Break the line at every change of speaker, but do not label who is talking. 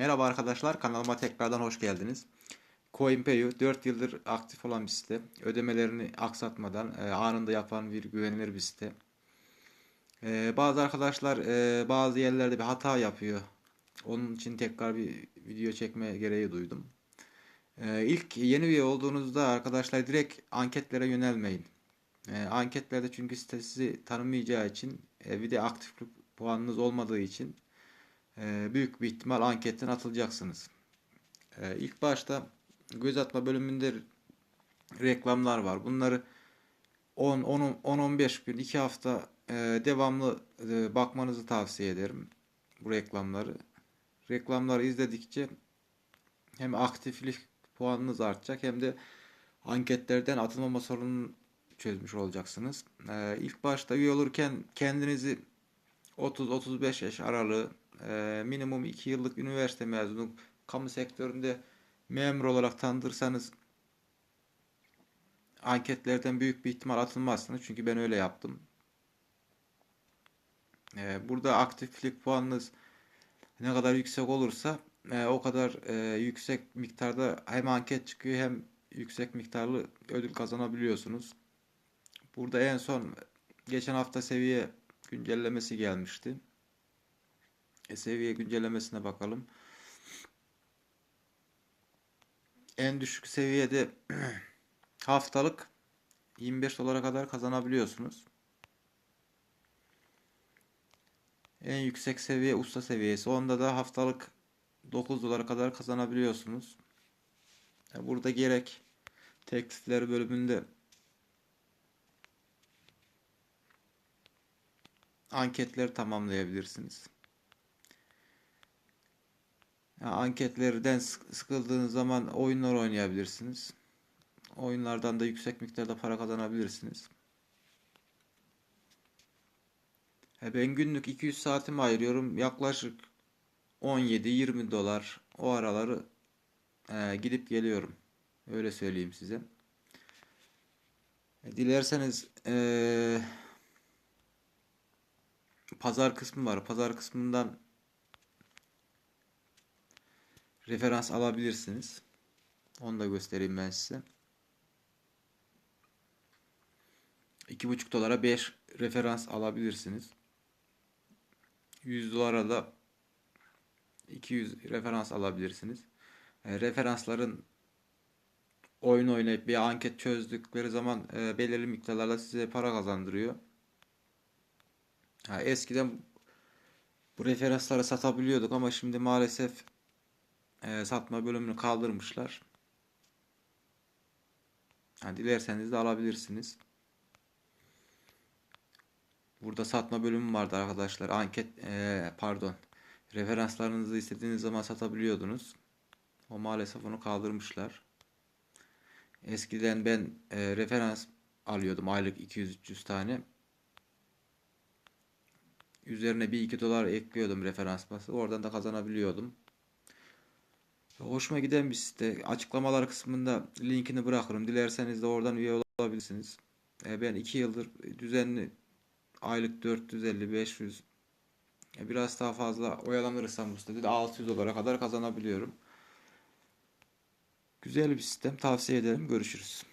Merhaba arkadaşlar, kanalıma tekrardan hoş geldiniz. CoinPayu 4 yıldır aktif olan bir site. Ödemelerini aksatmadan e, anında yapan bir güvenilir bir site. E, bazı arkadaşlar e, bazı yerlerde bir hata yapıyor. Onun için tekrar bir video çekme gereği duydum. E, ilk yeni üye olduğunuzda arkadaşlar direkt anketlere yönelmeyin. E, anketlerde çünkü site sizi tanımayacağı için e, bir de aktiflik puanınız olmadığı için büyük bir ihtimal anketten atılacaksınız. E, ilk başta göz atma bölümünde reklamlar var. Bunları 10 10 10-15 gün 2 hafta e, devamlı e, bakmanızı tavsiye ederim bu reklamları. Reklamları izledikçe hem aktiflik puanınız artacak hem de anketlerden atılmama sorununu çözmüş olacaksınız. E, ilk başta üye olurken kendinizi 30-35 yaş aralığı e, minimum 2 yıllık üniversite mezunu kamu sektöründe memur olarak tanıtırsanız anketlerden büyük bir ihtimal atılmazsınız. Çünkü ben öyle yaptım. E, burada aktiflik puanınız ne kadar yüksek olursa e, o kadar e, yüksek miktarda hem anket çıkıyor hem yüksek miktarlı ödül kazanabiliyorsunuz. Burada en son geçen hafta seviye güncellemesi gelmişti. E, seviye güncellemesine bakalım. En düşük seviyede haftalık 25 dolara kadar kazanabiliyorsunuz. En yüksek seviye usta seviyesi. Onda da haftalık 9 dolara kadar kazanabiliyorsunuz. Burada gerek teklifler bölümünde anketleri tamamlayabilirsiniz. Yani anketlerden sıkıldığınız zaman oyunlar oynayabilirsiniz. Oyunlardan da yüksek miktarda para kazanabilirsiniz. Ben günlük 200 saatimi ayırıyorum. Yaklaşık 17-20 dolar o araları e, gidip geliyorum. Öyle söyleyeyim size. E, dilerseniz e, pazar kısmı var. Pazar kısmından referans alabilirsiniz. Onu da göstereyim ben size. 2,5 dolara 5 referans alabilirsiniz. 100 dolara da 200 referans alabilirsiniz. E, referansların oyun oynayıp bir anket çözdükleri zaman e, belirli miktarlarla size para kazandırıyor. Ha, eskiden bu referansları satabiliyorduk ama şimdi maalesef e, satma bölümünü kaldırmışlar. Yani dilerseniz de alabilirsiniz. Burada satma bölümü vardı arkadaşlar. Anket e, pardon. Referanslarınızı istediğiniz zaman satabiliyordunuz. O maalesef onu kaldırmışlar. Eskiden ben e, referans alıyordum aylık 200-300 tane. Üzerine bir iki dolar ekliyordum referans bası. Oradan da kazanabiliyordum. Hoşuma giden bir site. Açıklamalar kısmında linkini bırakırım. Dilerseniz de oradan üye olabilirsiniz. E, ben 2 yıldır düzenli aylık 450-500 e, biraz daha fazla oyalanırsam bu sitede de 600 dolara kadar kazanabiliyorum. Güzel bir sistem. Tavsiye ederim. Görüşürüz.